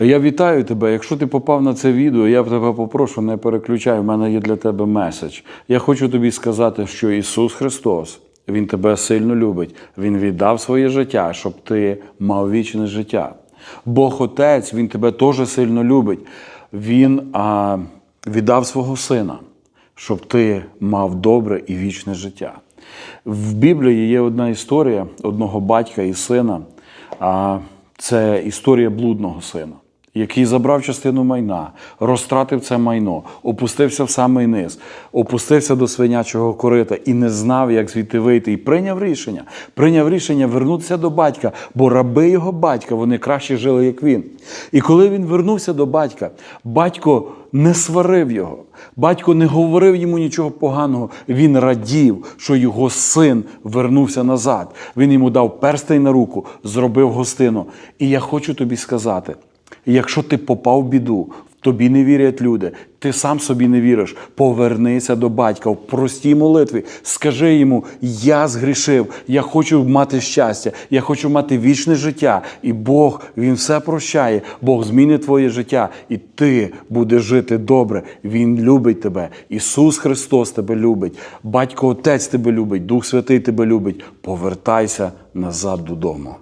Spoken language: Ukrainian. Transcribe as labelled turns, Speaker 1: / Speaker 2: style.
Speaker 1: Я вітаю тебе. Якщо ти попав на це відео, я тебе попрошу, не переключай. У мене є для тебе меседж. Я хочу тобі сказати, що Ісус Христос, Він тебе сильно любить. Він віддав своє життя, щоб ти мав вічне життя. Бог Отець, Він тебе теж сильно любить. Він а, віддав свого сина, щоб ти мав добре і вічне життя. В Біблії є одна історія одного батька і сина. А це історія блудного сина, який забрав частину майна, розтратив це майно, опустився в самий низ, опустився до свинячого корита і не знав, як звідти вийти. І прийняв рішення. Прийняв рішення вернутися до батька, бо раби його батька вони краще жили, як він. І коли він вернувся до батька, батько не сварив його. Батько не говорив йому нічого поганого. Він радів, що його син вернувся назад. Він йому дав перстень на руку, зробив гостину. І я хочу тобі сказати: якщо ти попав в біду, тобі не вірять люди, ти сам собі не віриш, повернися до батька в простій молитві. Скажи йому: я згрішив, я хочу мати щастя, я хочу мати вічне життя. І Бог він все прощає. Бог змінить твоє життя, і ти будеш жити добре. Він любить тебе. Ісус Христос тебе любить. Батько Отець тебе любить, Дух Святий тебе любить. Повертайся назад додому.